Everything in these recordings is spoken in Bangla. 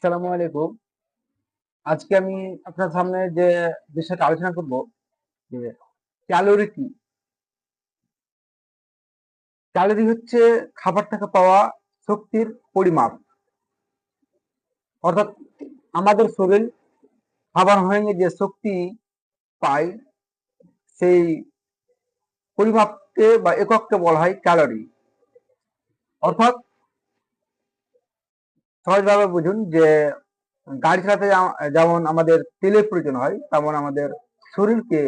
আসসালামু আলাইকুম। আজকে আমি আপনার সামনে যে বিষয়টা আলোচনা করব, যে ক্যালোরি কি? ক্যালোরি হচ্ছে খাবার থেকে পাওয়া শক্তির পরিমাপ। অর্থাৎ আমাদের শরীর খাবার হয়ে যে শক্তি পায়, সেই পরিমাপকে বা একককে বলা হয় ক্যালোরি। অর্থাৎ সহজভাবে বুঝুন যে গাড়ি চালাতে যেমন আমাদের তেলের প্রয়োজন হয়, তেমন আমাদের শরীরকে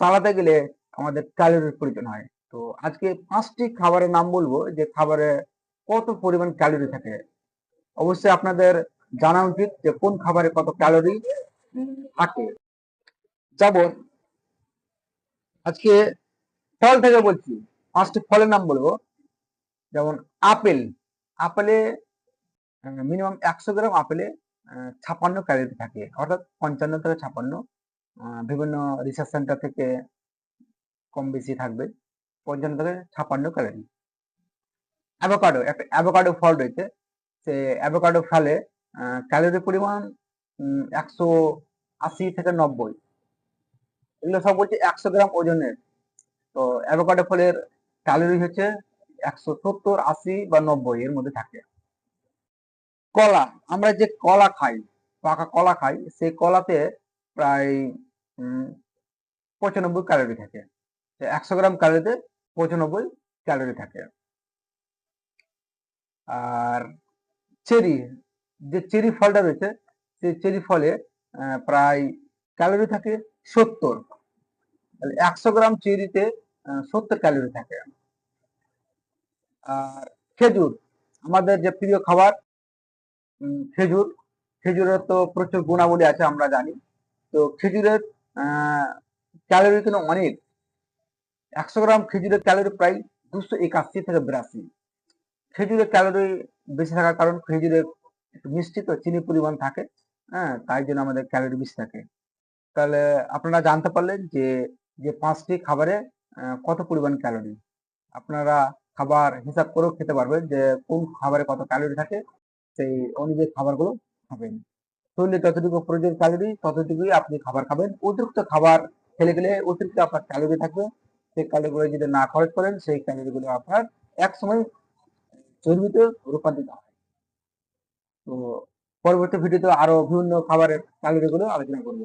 চালাতে গেলে আমাদের ক্যালোরির প্রয়োজন হয়। তো আজকে পাঁচটি খাবারের নাম বলব, যে খাবারে কত পরিমাণ ক্যালোরি থাকে। অবশ্যই আপনাদের জানা উচিত যে কোন খাবারে কত ক্যালোরি থাকে। যেমন, আজকে ফল থেকে বলছি, পাঁচটি ফলের নাম বলব। যেমন আপেল, আপেলে মিনিমাম একশো গ্রাম আপেলে আহ, ছাপ্পান্ন ক্যালোরি থাকে। অর্থাৎ পঞ্চান্ন থেকে ছাপ্পান্ন আহ, বিভিন্ন রিসার্চ সেন্টার থেকে কম বেশি থাকবে। পঞ্চান্ন থেকে ছাপ্পান্ন ক্যালোরি অ্যাভোকাডো একটা অ্যাভোকাডো ফল রয়েছে। সে অ্যাভোকাডো ফলে ক্যালোরি পরিমাণ একশো আশি থেকে নব্বই। এগুলো সব বলছে একশো গ্রাম ওজনের। তো অ্যাভোকাডো ফলের ক্যালোরি হচ্ছে একশো সত্তর আশি বা নব্বই এর মধ্যে থাকে। কলা, আমরা যে কলা খাই, পাকা কলা খাই, সেই কলাতে প্রায় পঁচানব্বই ক্যালোরি থাকে। একশো গ্রাম ক্যালোরিতে পঁচানব্বই ক্যালোরি থাকে। আর চেরি, যে চেরি ফলটা রয়েছে, সেই চেরি ফলে প্রায় ক্যালোরি থাকে সত্তর। একশো গ্রাম চেরিতে সত্তর ক্যালোরি থাকে। আর খেজুর, আমাদের যে প্রিয় খাবার খেজুর, খেজুরের তো প্রচুর গুণাবলী আছে আমরা জানি। তো খেজুরের ক্যালোরি কিন্তু অনেক। একশো গ্রাম খেজুরের ক্যালোরি প্রায় দুশো একাশি থেকে বিরাশি। খেজুরের ক্যালোরি বেশি থাকার কারণ খেজুরে মিষ্টি তো, চিনি পরিমাণ থাকে হ্যাঁ তাই জন্য আমাদের ক্যালোরি বেশি থাকে। তাহলে আপনারা জানতে পারলেন যে যে পাঁচটি খাবারে কত পরিমাণ ক্যালোরি আপনারা খাবার হিসাব করেও খেতে পারবেন যে কোন খাবারে কত ক্যালোরি থাকে। সেই অনুযায়ী খাবারগুলো খাবেন। শরীরে যতটুকু প্রয়োজন ক্যালোরি ততটুকুই আপনি খাবার খাবেন। অতিরিক্ত খাবার খেলে গেলে অতিরিক্ত আপনার ক্যালোরি থাকবে। সেই ক্যালোরিগুলো যদি না খরচ করেন, সেই ক্যালোরিগুলো আপনার এক সময় চর্বিতে রূপান্তরিত হয় তো পরবর্তী ভিডিওতে আরও বিভিন্ন খাবারের ক্যালোরিগুলো আলোচনা করব।